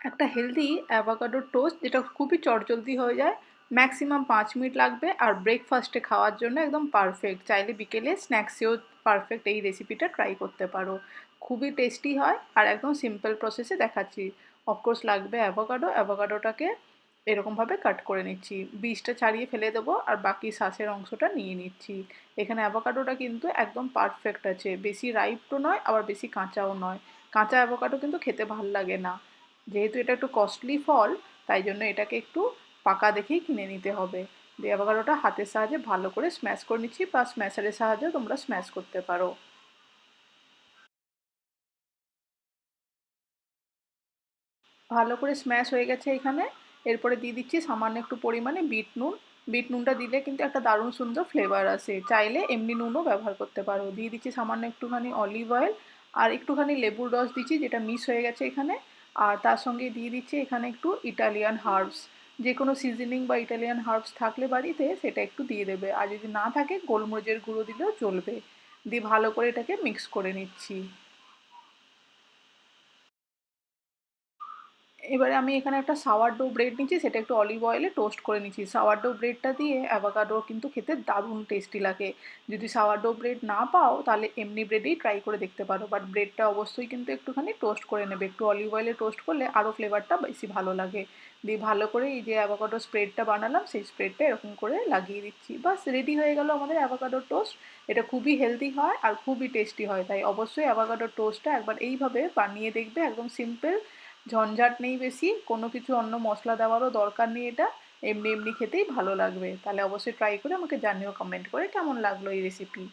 একটা healthy avocado toast যেটা খুবই চটজলদি হয়ে যায়। ম্যাক্সিমাম পাঁচ মিনিট লাগবে আর ব্রেকফাস্টে খাওয়ার জন্য একদম পারফেক্ট চাইলে বিকেলে স্ন্যাক্সেও পারফেক্ট এই রেসিপিটা ট্রাই করতে পারো। খুবই টেস্টি হয় আর একদম সিম্পল প্রসেসে দেখাচ্ছি। অফকোর্স লাগবে অ্যাভোকাডো অ্যাভোকাডোটাকে এরকমভাবে কাট করে নিচ্ছি। বীজটা ছাড়িয়ে ফেলে দেবো আর বাকি শ্বাসের অংশটা নিয়ে নিচ্ছি। এখানে অ্যাভোকাডোটা কিন্তু একদম পারফেক্ট আছে। বেশি রাইপও নয়, আবার বেশি কাঁচাও নয়। কাঁচা অ্যাভোকাডো কিন্তু খেতে ভালো লাগে না। যেহেতু এটা একটু কস্টলি ফল, তাই জন্য এটাকে একটু পাকা দেখেই কিনে নিতে হবে। দিয়ে অ্যাভোকাডোটা হাতের সাহায্যে ভালো করে স্ম্যাশ করে নিচ্ছি বা স্ম্যাশারের সাহায্যেও তোমরা স্ম্যাশ করতে পারো। ভালো করে স্ম্যাশ হয়ে গেছে এখানে। এরপরে দিয়ে দিচ্ছি সামান্য একটু পরিমাণে বিট নুন। বিট নুনটা দিলে কিন্তু একটা দারুণ সুন্দর ফ্লেভার আসে। চাইলে এমনি নুনও ব্যবহার করতে পারো। দিয়ে দিচ্ছি সামান্য একটুখানি অলিভ অয়েল আর একটুখানি লেবুর রস দিচ্ছি, যেটা মিস হয়ে গেছে এখানে। আর তার সঙ্গে দিয়ে দিচ্ছি এখানে একটু ইটালিয়ান হার্বস যে কোনো সিজনিং বা ইটালিয়ান হার্বস থাকলে বাড়িতে সেটা একটু দিয়ে দেবে। আর যদি না থাকে, গোলমরিচের গুঁড়ো দিলেও চলবে। দিয়ে ভালো করে এটাকে মিক্স করে নিচ্ছি। এবারে আমি এখানে একটা সাওয়ার ডো ব্রেড নিচ্ছি, সেটা একটু অলিভ অয়েলে টোস্ট করে নিচ্ছি। সাওয়ার ডো ব্রেডটা দিয়ে অ্যাভাকাডো কিন্তু খেতে দারুণ টেস্টি লাগে। যদি সাওয়ার ডো ব্রেড না পাও, তাহলে এমনি ব্রেডেই ট্রাই করে দেখতে পারো। বাট ব্রেডটা অবশ্যই কিন্তু একটুখানি টোস্ট করে নেবে। একটু অলিভ অয়েলে টোস্ট করলে আরও ফ্লেভারটা বেশি ভালো লাগে। দিয়ে ভালো করে এই যে অ্যাভাকাডো স্প্রেডটা বানালাম, সেই স্প্রেডটা এরকম করে লাগিয়ে দিচ্ছি। বাস রেডি হয়ে গেল আমাদের অ্যাভাকাডো টোস্ট এটা খুবই হেলদি হয় আর খুবই টেস্টি হয়। তাই অবশ্যই অ্যাভাকাডো টোস্টটা একবার এইভাবে বানিয়ে দেখবে, একদম সিম্পল ঝঞ্ঝাট নেই বেশি, কোনো কিছু অন্য মশলা দেওয়ারও দরকার নেই এটা, এমনি এমনি খেতেই ভালো লাগবে। তাহলে অবশ্যই ট্রাই করে আমাকে জানিও কমেন্ট করে কেমন লাগল এই রেসিপি